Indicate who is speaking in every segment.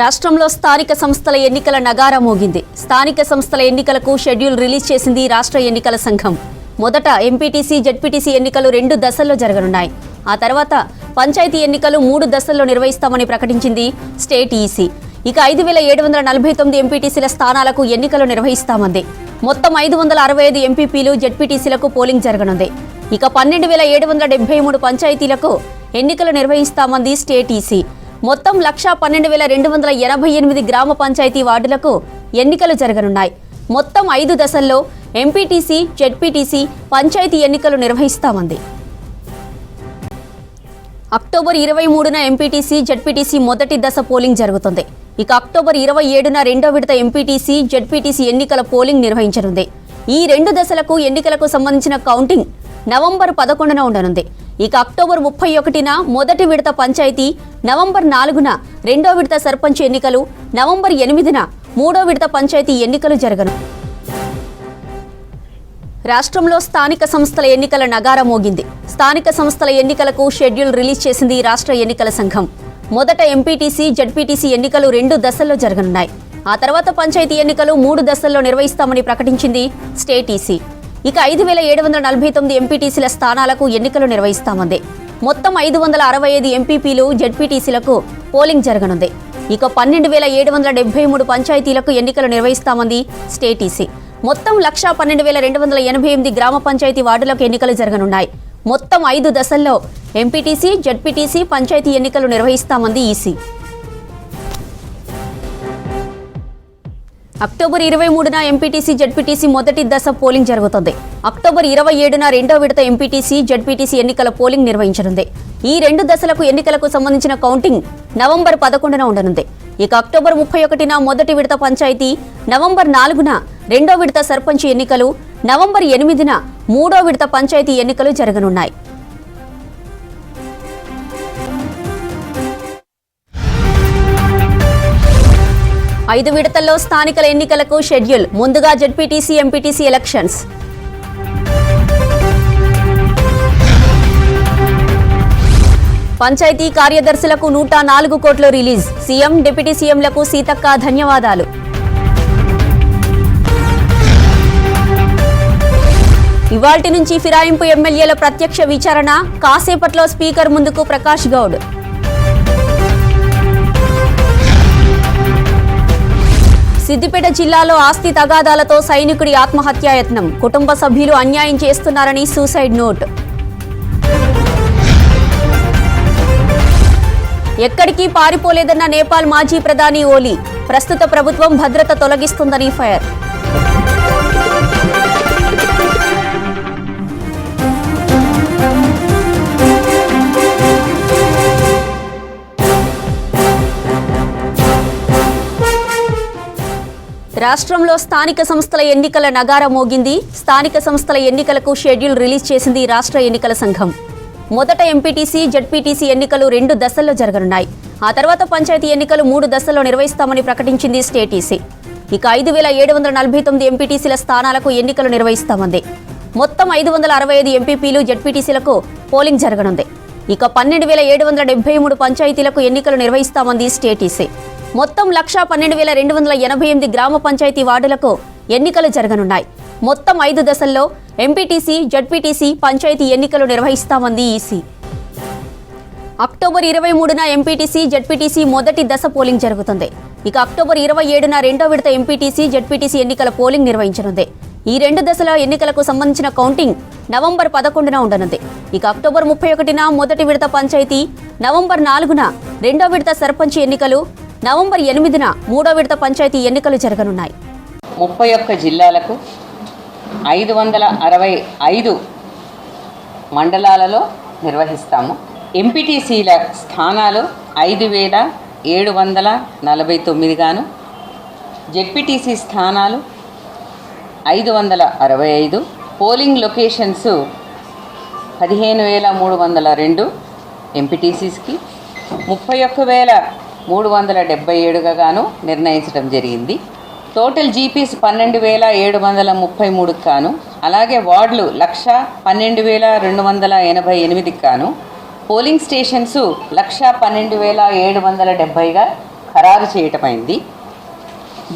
Speaker 1: రాష్ట్రంలో స్థానిక సంస్థల ఎన్నికల నగారా మోగింది. స్థానిక సంస్థల ఎన్నికలకు షెడ్యూల్ రిలీజ్ చేసింది రాష్ట్ర ఎన్నికల సంఘం. మొదట ఎంపీటీసీ జెడ్పీటీసీ ఎన్నికలు రెండు దశల్లో జరగనున్నాయి. ఆ తర్వాత పంచాయతీ ఎన్నికలు మూడు దశల్లో నిర్వహిస్తామని ప్రకటించింది స్టేట్ ఈసీ. ఇక ఐదు వేల ఏడు వందల నలభై తొమ్మిది ఎంపీటీసీల స్థానాలకు ఎన్నికలు నిర్వహిస్తామంది. మొత్తం ఐదు వందల అరవై ఐదు ఎంపీపీలు జెడ్పీటీసీలకు పోలింగ్ జరగనుంది. ఇక పన్నెండు వేల ఏడు వందల డెబ్బై మూడు పంచాయతీలకు ఎన్నికలు నిర్వహిస్తామంది స్టేట్ ఈసీ. మొత్తం లక్షా పన్నెండు వేల రెండు వందల ఎనభై ఎనిమిది గ్రామ పంచాయతీ వార్డులకు ఎన్నికలు జరగనున్నాయి. మొత్తం ఐదు దశల్లో ఎంపీటీసీ జెడ్పీటీసీ పంచాయతీ ఎన్నికలు నిర్వహిస్తామంది. అక్టోబర్ ఇరవై మూడున ఎంపీటీసీ జెడ్పీటీసీ మొదటి దశ పోలింగ్ జరుగుతుంది. ఇక అక్టోబర్ ఇరవై ఏడున రెండో విడత ఎంపీటీసీ జెడ్పీటీసీ ఎన్నికల పోలింగ్ నిర్వహించనుంది. ఈ రెండు దశలకు ఎన్నికలకు సంబంధించిన కౌంటింగ్ నవంబర్ పదకొండున ఉండనుంది. ఇక అక్టోబర్ ముప్పై ఒకటిన మొదటి విడత పంచాయతీ నవంబర్ నాలుగున రెండో విడత సర్పంచ్ ఎన్నికలు నవంబర్ ఎనిమిదిన మూడో విడత పంచాయతీ ఎన్నికలు జరగను. రాష్ట్రంలో స్థానిక సంస్థల ఎన్నికల నగార మోగింది. స్థానిక సంస్థల ఎన్నికలకు షెడ్యూల్ రిలీజ్ చేసింది రాష్ట్ర ఎన్నికల సంఘం. మొదట ఎంపీటీసీ జడ్పీటీసీ ఎన్నికలు రెండు దశల్లో జరగనున్నాయి. ఆ తర్వాత పంచాయతీ ఎన్నికలు మూడు దశల్లో నిర్వహిస్తామని ప్రకటించింది స్టేట్ ఈసీ. ఇక ఐదు వేల ఏడు వందల నలభై తొమ్మిది ఎంపీటీసీల స్థానాలకు ఎన్నికలు నిర్వహిస్తామంది. మొత్తం ఐదు వందల అరవై ఐదు ఎంపీపీలు జడ్పీటీసీలకు పోలింగ్ జరగనుంది. ఇక పన్నెండు వేల ఏడు వందల డెబ్బై మూడు పంచాయతీలకు ఎన్నికలు నిర్వహిస్తామంది స్టేటీసీ మొత్తం లక్షా పన్నెండు వేల రెండు వందల ఎనభై ఎనిమిది గ్రామ పంచాయతీ వార్డులకు ఎన్నికలు జరగనున్నాయి. మొత్తం ఐదు దశల్లో ఎంపీటీసీ జడ్పీటీసీ పంచాయతీ ఎన్నికలు నిర్వహిస్తామంది ఈసీ. అక్టోబర్ ఇరవై మూడున ఎంపీటీసీ జడ్పీటీసీ మొదటి దశ పోలింగ్ జరుగుతుంది. అక్టోబర్ ఇరవై ఏడున రెండో విడత ఎంపీటీసీ జడ్పీటీసీ ఎన్నికల పోలింగ్ నిర్వహించనుంది. ఈ రెండు దశలకు ఎన్నికలకు సంబంధించిన కౌంటింగ్ నవంబర్ పదకొండున ఉండనుంది. ఇక అక్టోబర్ ముప్పై ఒకటిన మొదటి విడత పంచాయతీ నవంబర్ నాలుగున రెండో విడత సర్పంచ్ ఎన్నికలు నవంబర్ ఎనిమిదిన మూడో విడత పంచాయతీ ఎన్నికలు జరగనున్నాయి. ఐదు విడతల్లో స్థానికల ఎన్నికలకు షెడ్యూల్. ముందుగా జడ్పీటీసీ ఎంపీటీసీ ఎలక్షన్స్. పంచాయతీ కార్యదర్శులకు నూట నాలుగు కోట్లు రిలీజ్. సీఎం డిప్యూటీ సీఎంలకు సీతక్క ధన్యవాదాలు. ఇవాల్టి నుంచి ఫిరాయింపు ఎమ్మెల్యేల ప్రత్యక్ష విచారణ. కాసేపట్లో స్పీకర్ ముందుకు ప్రకాష్ గౌడ్. సిద్దిపేట జిల్లాలో ఆస్తి తగాదాలతో సైనికుడి ఆత్మహత్యాయత్నం కుటుంబ సభ్యులు అన్యాయం చేస్తున్నారని సూసైడ్ నోట్. ఎక్కడికి పారిపోలేదన్న నేపాల్ మాజీ ప్రధాని ఓలీ. ప్రస్తుత ప్రభుత్వం భద్రత తొలగిస్తుందని ఫైర్. రాష్ట్రంలో స్థానిక సంస్థల ఎన్నికల నగార మోగింది. స్థానిక సంస్థల ఎన్నికలకు షెడ్యూల్ రిలీజ్ చేసింది రాష్ట్ర ఎన్నికల సంఘం. మొదట ఎంపీటీసీ జడ్పీటీసీ ఎన్నికలు రెండు దశల్లో జరగనున్నాయి. ఆ తర్వాత పంచాయతీ ఎన్నికలు మూడు దశల్లో నిర్వహిస్తామని ప్రకటించింది స్టేటీసీ ఇక ఐదు వేల ఏడు వందల నలభై తొమ్మిది ఎంపీటీసీల స్థానాలకు ఎన్నికలు నిర్వహిస్తామంది. మొత్తం ఐదు వందల అరవై ఐదు ఎంపీపీలు జడ్పీటీసీలకు పోలింగ్ జరగనుంది. ఇక పన్నెండు వేల ఏడు వందల డెబ్బై మూడు పంచాయతీలకు ఎన్నికలు నిర్వహిస్తామంది స్టేటీసీ మొత్తం లక్షా పన్నెండు వేల రెండు వందల ఎనభై ఎనిమిది గ్రామ పంచాయతీ వార్డులకు ఎన్నికలు జరగనున్నాయి. మొత్తం ఐదు దశల్లో ఎంపీటీసీ జడ్పీటీసీ పంచాయతీ ఎన్నికలు నిర్వహిస్తామంది ఈసీ. అక్టోబర్ ఇరవై మూడున ఎంపీటీసీ జడ్పీటీసీ మొదటి దశ పోలింగ్ జరుగుతుంది. ఇక అక్టోబర్ ఇరవై ఏడున రెండో విడత ఎంపీటీసీ జడ్పీటీసీ ఎన్నికల పోలింగ్ నిర్వహించనుంది. ఈ రెండు దశల ఎన్నికలకు సంబంధించిన కౌంటింగ్ నవంబర్ పదకొండున ఉండనుంది. ఇక అక్టోబర్ ముప్పై ఒకటిన మొదటి విడత పంచాయతీ నవంబర్ నాలుగున రెండో విడత సర్పంచ్ ఎన్నికలు నవంబర్ ఎనిమిదిన మూడో విడత పంచాయతీ ఎన్నికలు జరగనున్నాయి.
Speaker 2: ముప్పై ఒక్క జిల్లాలకు ఐదు వందల అరవై ఐదు మండలాలలో నిర్వహిస్తాము. ఎంపీటీసీల స్థానాలు ఐదు వేల ఏడు వందల నలభై తొమ్మిదిగాను జెడ్పీటీసీ స్థానాలు ఐదు వందల అరవై ఐదు పోలింగ్ లొకేషన్స్ పదిహేను వేల మూడు వందల రెండు ఎంపీటీసీస్కి ముప్పై ఒక్క వేల మూడు వందల డెబ్బై ఏడుగా గాను నిర్ణయించడం జరిగింది. టోటల్ జీపీస్ పన్నెండు వేల ఏడు వందల ముప్పై మూడుకి కాను అలాగే వార్డులు లక్ష పన్నెండు వేల రెండు వందల ఎనభై ఎనిమిదికి కాను పోలింగ్ స్టేషన్స్ లక్ష పన్నెండు వేల ఏడు వందల డెబ్బైగా ఖరారు చేయటమైంది.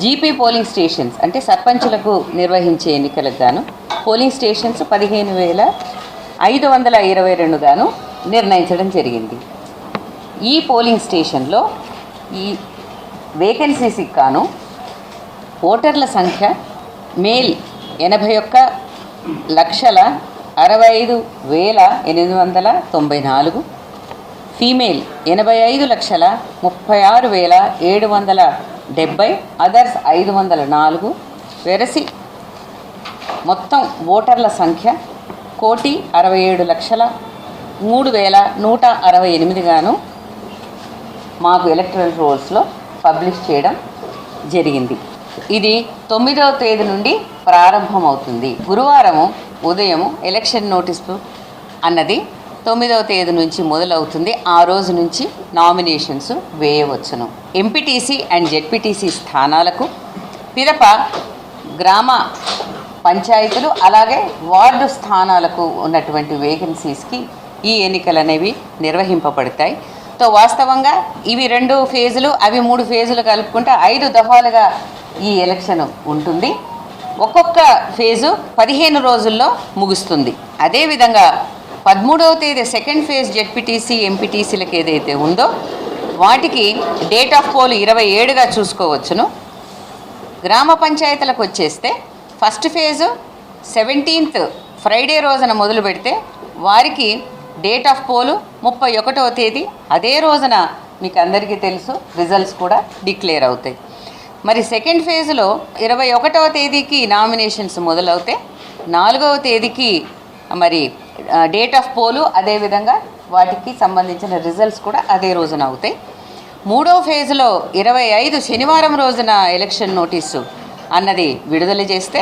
Speaker 2: జీపీ పోలింగ్ స్టేషన్స్ అంటే సర్పంచులకు నిర్వహించే ఎన్నికలకు గాను పోలింగ్ స్టేషన్స్ పదిహేను వేల ఐదు వందల ఇరవై రెండు గాను నిర్ణయించడం జరిగింది. ఈ పోలింగ్ స్టేషన్లో ఈ వేకెన్సీస్కి సిక్కాను. ఓటర్ల సంఖ్య మేల్ ఎనభై ఒక్క లక్షల అరవై ఐదు వేల ఎనిమిది వందల తొంభై నాలుగు ఫీమేల్ ఎనభై ఐదు లక్షల ముప్పై ఆరు వేల ఏడు వందల డెబ్బై అదర్స్ ఐదు వందల నాలుగు. వెరసి మొత్తం ఓటర్ల సంఖ్య కోటి అరవై ఏడు లక్షల మూడు వేల నూట అరవై ఎనిమిదిగాను మాకు ఎలక్ట్రల్ రోల్స్లో పబ్లిష్ చేయడం జరిగింది. ఇది తొమ్మిదవ తేదీ నుండి ప్రారంభమవుతుంది. గురువారము ఉదయం ఎలక్షన్ నోటీసు అన్నది తొమ్మిదవ తేదీ నుంచి మొదలవుతుంది. ఆ రోజు నుంచి నామినేషన్స్ వేయవచ్చును. ఎంపీటీసీ అండ్ జెడ్పీటీసీ స్థానాలకు పిదప గ్రామ పంచాయతీలు అలాగే వార్డు స్థానాలకు ఉన్నటువంటి వేకెన్సీస్కి ఈ ఎన్నికలు అనేవి నిర్వహింపబడతాయి. తో వాస్తవంగా ఇవి రెండు ఫేజులు అవి మూడు ఫేజులు కలుపుకుంటే ఐదు దఫాలుగా ఈ ఎలక్షన్ ఉంటుంది. ఒక్కొక్క ఫేజు పదిహేను రోజుల్లో ముగుస్తుంది. అదేవిధంగా పదమూడవ తేదీ సెకండ్ ఫేజ్ జెడ్పీటీసీ ఎంపీటీసీలకు ఏదైతే ఉందో వాటికి డేట్ ఆఫ్ పోల్ ఇరవై ఏడుగా చూసుకోవచ్చును. గ్రామ పంచాయతీలకు వచ్చేస్తే ఫస్ట్ ఫేజు సెవెంటీన్త్ ఫ్రైడే రోజున మొదలు పెడితే వారికి డేట్ ఆఫ్ పోలు ముప్పై ఒకటవ తేదీ. అదే రోజున మీకు అందరికీ తెలుసు రిజల్ట్స్ కూడా డిక్లేర్ అవుతాయి. మరి సెకండ్ ఫేజ్లో ఇరవై ఒకటవ తేదీకి నామినేషన్స్ మొదలవుతాయి. నాలుగవ తేదీకి మరి డేట్ ఆఫ్ పోలు అదేవిధంగా వాటికి సంబంధించిన రిజల్ట్స్ కూడా అదే రోజున అవుతాయి. మూడో ఫేజ్లో ఇరవై ఐదు శనివారం రోజున ఎలక్షన్ నోటీసు అన్నది విడుదల చేస్తే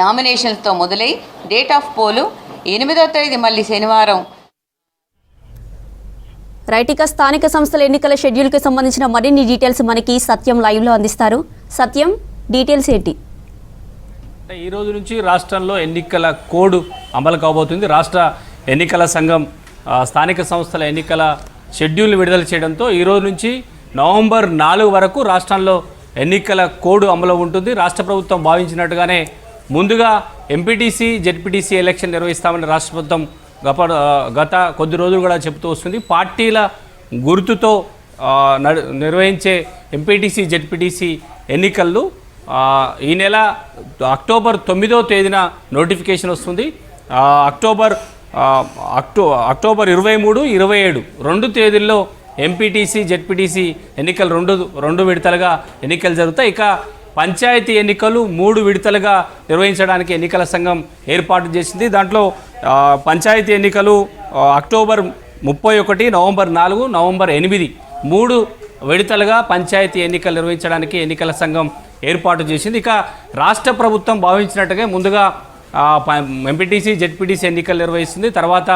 Speaker 2: నామినేషన్స్తో మొదలై డేట్ ఆఫ్ పోలు ఎనిమిదో తేదీ మళ్ళీ శనివారం.
Speaker 1: రైట్ ఇక స్థానిక సంస్థల ఎన్నికల షెడ్యూల్కి సంబంధించిన మరిన్ని డీటెయిల్స్ మనకి సత్యం లైవ్లో అందిస్తారు. సత్యం డీటెయిల్స్ ఏంటి?
Speaker 3: అంటే ఈ రోజు నుంచి రాష్ట్రంలో ఎన్నికల కోడ్ అమలు కాబోతుంది. రాష్ట్ర ఎన్నికల సంఘం స్థానిక సంస్థల ఎన్నికల షెడ్యూల్ విడుదల చేయడంతో ఈ రోజు నుంచి నవంబర్ నాలుగు వరకు రాష్ట్రంలో ఎన్నికల కోడ్ అమలు ఉంటుంది. రాష్ట్ర ప్రభుత్వం భావించినట్టుగానే ముందుగా ఎంపీటీసీ జెడ్పీటీసీ ఎలక్షన్ నిర్వహిస్తామని రాష్ట్ర ప్రభుత్వం గత గత కొద్ది రోజులు కూడా చెబుతూ వస్తుంది. పార్టీల గుర్తుతో నిర్వహించే ఎంపీటీసీ జెడ్పీటీసీ ఎన్నికల్లో ఈ నెల అక్టోబర్ తొమ్మిదో తేదీన నోటిఫికేషన్ వస్తుంది. అక్టోబర్ అక్టో అక్టోబర్ ఇరవై మూడు ఇరవై ఏడు రెండు తేదీల్లో ఎంపీటీసీ జెడ్పీటీసీ ఎన్నికలు రెండు రెండు విడతలుగా ఎన్నికలు జరుగుతాయి. ఇక పంచాయతీ ఎన్నికలు మూడు విడతలుగా నిర్వహించడానికి ఎన్నికల సంఘం ఏర్పాటు చేసింది. దాంట్లో పంచాయతీ ఎన్నికలు అక్టోబర్ ముప్పై ఒకటి నవంబర్ నాలుగు నవంబర్ ఎనిమిది మూడు విడతలుగా పంచాయతీ ఎన్నికలు నిర్వహించడానికి ఎన్నికల సంఘం ఏర్పాటు చేసింది. ఇక రాష్ట్ర ప్రభుత్వం భావించినట్టుగా ముందుగా ఎంపీటీసీ జెడ్పీటీసీ ఎన్నికలు నిర్వహిస్తుంది. తర్వాత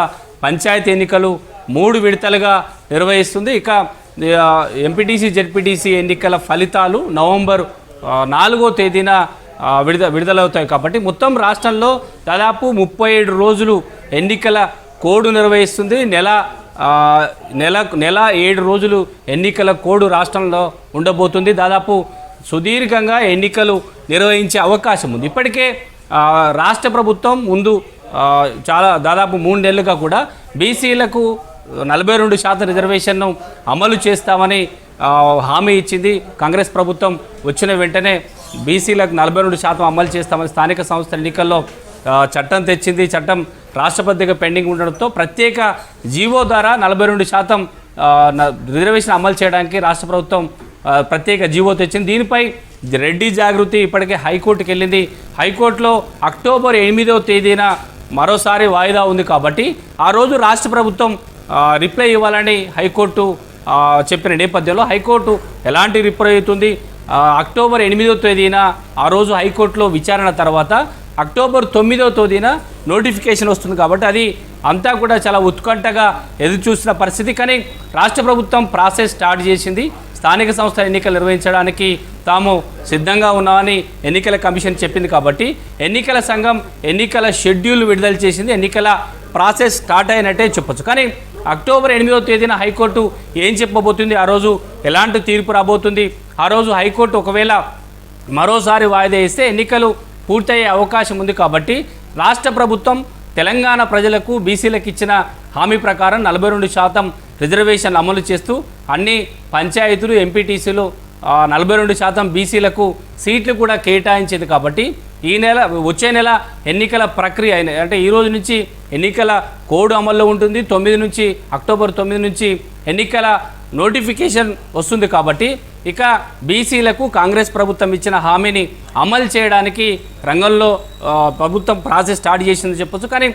Speaker 3: పంచాయతీ ఎన్నికలు మూడు విడతలుగా నిర్వహిస్తుంది. ఇక ఎంపీటీసీ జెడ్పీటీసీ ఎన్నికల ఫలితాలు నవంబర్ నాలుగో తేదీన విడుద విడుదల విడుదలవుతాయి కాబట్టి మొత్తం రాష్ట్రంలో దాదాపు ముప్పై ఏడు రోజులు ఎన్నికల కోడ్ నిర్వహిస్తుంది. నెల నెల నెల ఏడు రోజులు ఎన్నికల కోడ్ రాష్ట్రంలో ఉండబోతుంది. దాదాపు సుదీర్ఘంగా ఎన్నికలు నిర్వహించే అవకాశం ఉంది. ఇప్పటికే రాష్ట్ర ప్రభుత్వం ముందు చాలా దాదాపు మూడు నెలలుగా కూడా బీసీలకు నలభై రెండు శాతం రిజర్వేషన్ను అమలు చేస్తామని హామీ ఇచ్చింది కాంగ్రెస్ ప్రభుత్వం. వచ్చిన వెంటనే బీసీలకు నలభై రెండు శాతం అమలు చేస్తామని స్థానిక సంస్థల ఎన్నికల్లో చట్టం తెచ్చింది. చట్టం రాష్ట్రపతిగా పెండింగ్ ఉండడంతో ప్రత్యేక జీవో ద్వారా నలభై రెండు శాతం రిజర్వేషన్ అమలు చేయడానికి రాష్ట్ర ప్రభుత్వం ప్రత్యేక జీవో తెచ్చింది. దీనిపై రెడ్డి జాగృతి ఇప్పటికే హైకోర్టుకి వెళ్ళింది. హైకోర్టులో అక్టోబర్ ఎనిమిదవ తేదీన మరోసారి వాయిదా ఉంది కాబట్టి ఆ రోజు రాష్ట్ర ప్రభుత్వం రిప్లై ఇవ్వాలని హైకోర్టు చెప్పిన నేపథ్యంలో హైకోర్టు ఎలాంటి రిప్లై అవుతుంది అక్టోబర్ ఎనిమిదో తేదీన ఆ రోజు హైకోర్టులో విచారణ తర్వాత అక్టోబర్ తొమ్మిదో తేదీన నోటిఫికేషన్ వస్తుంది కాబట్టి అది అంతా కూడా చాలా ఉత్కంఠగా ఎదురు చూసిన పరిస్థితి. కానీ రాష్ట్ర ప్రభుత్వం ప్రాసెస్ స్టార్ట్ చేసింది. స్థానిక సంస్థల ఎన్నికలు నిర్వహించడానికి తాము సిద్ధంగా ఉన్నామని ఎన్నికల కమిషన్ చెప్పింది కాబట్టి ఎన్నికల సంఘం ఎన్నికల షెడ్యూల్ విడుదల చేసింది. ఎన్నికల ప్రాసెస్ స్టార్ట్ అయినట్టే చెప్పొచ్చు. కానీ అక్టోబర్ ఎనిమిదో తేదీన హైకోర్టు ఏం చెప్పబోతుంది? ఆ రోజు ఎలాంటి తీర్పు రాబోతుంది? ఆ రోజు హైకోర్టు ఒకవేళ మరోసారి వాయిదా వేస్తే ఎన్నికలు పూర్తయ్యే అవకాశం ఉంది కాబట్టి రాష్ట్ర ప్రభుత్వం తెలంగాణ ప్రజలకు బీసీలకు ఇచ్చిన హామీ ప్రకారం నలభై రెండు శాతం రిజర్వేషన్ అమలు చేస్తూ అన్ని పంచాయతీలు ఎంపీటీసీలు నలభై రెండు శాతం బీసీలకు సీట్లు కూడా కేటాయించేది కాబట్టి ఈ నెల వచ్చే నెల ఎన్నికల ప్రక్రియ అయిన- అంటే ఈ రోజు నుంచి ఎన్నికల కోడ్ అమల్లో ఉంటుంది. తొమ్మిది నుంచి అక్టోబర్ తొమ్మిది నుంచి ఎన్నికల నోటిఫికేషన్ వస్తుంది కాబట్టి ఇక బీసీలకు కాంగ్రెస్ ప్రభుత్వం ఇచ్చిన హామీని అమలు చేయడానికి రంగంలో ప్రభుత్వం ప్రాసెస్ స్టార్ట్ చేసిందని చెప్పొచ్చు. కానీ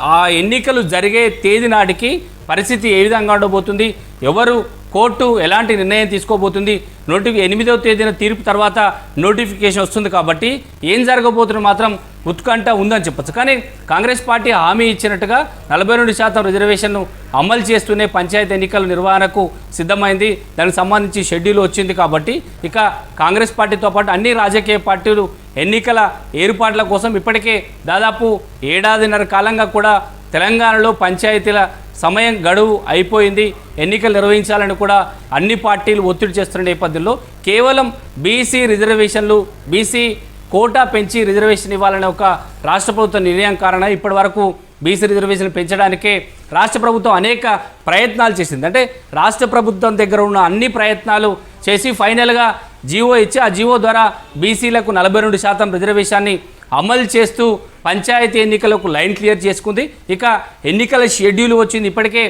Speaker 3: ఆ ఎన్నికలు జరిగే తేదీ నాటికి పరిస్థితి ఏ విధంగా ఉండబోతుంది? ఎవరు కోర్టు ఎలాంటి నిర్ణయం తీసుకోబోతుంది? నోటిఫి ఎనిమిదవ తేదీన తీర్పు తర్వాత నోటిఫికేషన్ వస్తుంది కాబట్టి ఏం జరగబోతున్న మాత్రం ఉత్కంఠ ఉందని చెప్పొచ్చు. కానీ కాంగ్రెస్ పార్టీ హామీ ఇచ్చినట్టుగా నలభై రెండు శాతం రిజర్వేషన్ను అమలు చేస్తూనే పంచాయతీ ఎన్నికల నిర్వహణకు సిద్ధమైంది. దానికి సంబంధించి షెడ్యూల్ వచ్చింది కాబట్టి ఇక కాంగ్రెస్ పార్టీతో పాటు అన్ని రాజకీయ పార్టీలు ఎన్నికల ఏర్పాట్ల కోసం ఇప్పటికే దాదాపు ఏడాదిన్నర కాలంగా కూడా తెలంగాణలో పంచాయతీల సమయం గడువు అయిపోయింది. ఎన్నికలు నిర్వహించాలని కూడా అన్ని పార్టీలు ఒత్తిడి చేస్తున్న నేపథ్యంలో కేవలం బీసీ రిజర్వేషన్లు బీసీ కోటా పెంచి రిజర్వేషన్ ఇవ్వాలనే ఒక రాష్ట్ర ప్రభుత్వ నిర్ణయం కారణంగా ఇప్పటి వరకు బీసీ రిజర్వేషన్ పెంచడానికే రాష్ట్ర ప్రభుత్వం అనేక ప్రయత్నాలు చేసింది. అంటే రాష్ట్ర ప్రభుత్వం దగ్గర ఉన్న అన్ని ప్రయత్నాలు చేసి ఫైనల్గా జీవో ఇచ్చి ఆ జీవో ద్వారా బీసీలకు నలభై రెండు శాతం రిజర్వేషన్ని అమలు చేస్తూ పంచాయతీ ఎన్నికలకు లైన్ క్లియర్ చేసుకుంది. ఇక ఎన్నికల షెడ్యూల్ వచ్చింది. ఇప్పటికే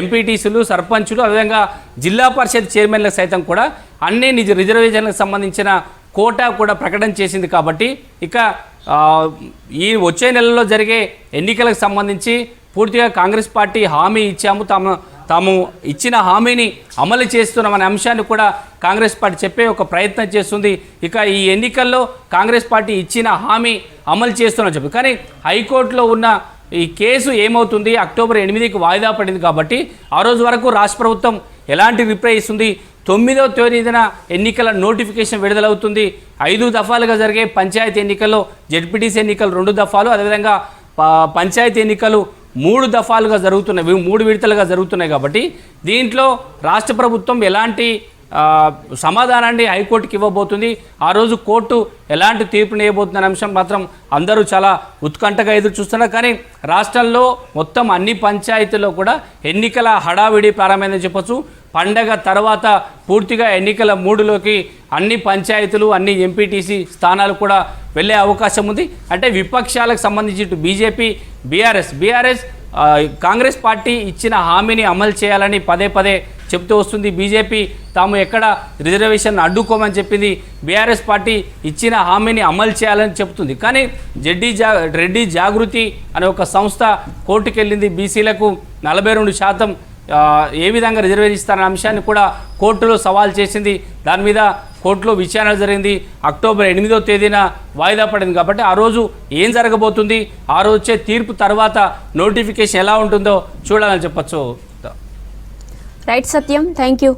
Speaker 3: ఎంపీటీసీలు సర్పంచులు అదేవిధంగా జిల్లా పరిషత్ చైర్మన్లకు సైతం కూడా అన్ని నిజ రిజర్వేషన్లకు సంబంధించిన కోటా కూడా ప్రకటన చేసింది కాబట్టి ఇక ఈ వచ్చే నెలలో జరిగే ఎన్నికలకు సంబంధించి పూర్తిగా కాంగ్రెస్ పార్టీ హామీ ఇచ్చాము. తాము తాము ఇచ్చిన హామీని అమలు చేస్తున్నామనే అంశాన్ని కూడా కాంగ్రెస్ పార్టీ చెప్పే ఒక ప్రయత్నం చేస్తుంది. ఇక ఈ ఎన్నికల్లో కాంగ్రెస్ పార్టీ ఇచ్చిన హామీ అమలు చేస్తున్నామని చెప్పి. కానీ హైకోర్టులో ఉన్న ఈ కేసు ఏమవుతుంది? అక్టోబర్ ఎనిమిదికి వాయిదా పడింది కాబట్టి ఆ రోజు వరకు రాష్ట్ర ప్రభుత్వం ఎలాంటి రిప్లై ఇస్తుంది? తొమ్మిదో తేదీన ఎన్నికల నోటిఫికేషన్ విడుదలవుతుంది. ఐదు దఫాలుగా జరిగే పంచాయతీ ఎన్నికల్లో జెడ్పీటీసీ ఎన్నికలు రెండు దఫాలు అదేవిధంగా పంచాయతీ ఎన్నికలు మూడు దఫాలుగా జరుగుతున్నాయి మూడు విడతలుగా జరుగుతున్నాయి కాబట్టి దీంట్లో రాష్ట్ర ప్రభుత్వం ఎలాంటి సమాధానాన్ని హైకోర్టుకి ఇవ్వబోతుంది ఆ రోజు కోర్టు ఎలాంటి తీర్పుని ఇవ్వబోతుందనే అంశం మాత్రం అందరూ చాలా ఉత్కంఠగా ఎదురు చూస్తున్నారు. కానీ రాష్ట్రంలో మొత్తం అన్ని పంచాయతీల్లో కూడా ఎన్నికల హడావిడి ప్రారంభమైందని చెప్పొచ్చు. పండగ తర్వాత పూర్తిగా ఎన్నికల మూడులోకి అన్ని పంచాయతీలు అన్ని ఎంపీటీసీ స్థానాలు కూడా వెళ్ళే అవకాశం ఉంది. అంటే విపక్షాలకు సంబంధించి ఇటు BJP BRS BRS Congress party ఇచ్చిన హామీని అమలు చేయాలని పదే పదే చెప్తూ వస్తుంది. బీజేపీ తాము ఎక్కడ రిజర్వేషన్ అడ్డుకోమని చెప్పింది. బీఆర్ఎస్ పార్టీ ఇచ్చిన హామీని అమలు చేయాలని చెప్తుంది. కానీ జడ్డీ జా రెడ్డి జాగృతి అనే ఒక సంస్థ కోర్టుకెళ్ళింది. బీసీలకు నలభై రెండు శాతం ఏ విధంగా రిజర్వేషన్ ఇస్తారనే అంశాన్ని కూడా కోర్టులో సవాల్ చేసింది. దాని మీద కోర్టులో విచారణ జరిగింది. అక్టోబర్ ఎనిమిదో తేదీన వాయిదా పడింది కాబట్టి ఆ రోజు ఏం జరగబోతుంది? ఆ రోజు వచ్చే తీర్పు తర్వాత నోటిఫికేషన్ ఎలా ఉంటుందో చూడాలని చెప్పచ్చు.
Speaker 1: Right Satyam thank you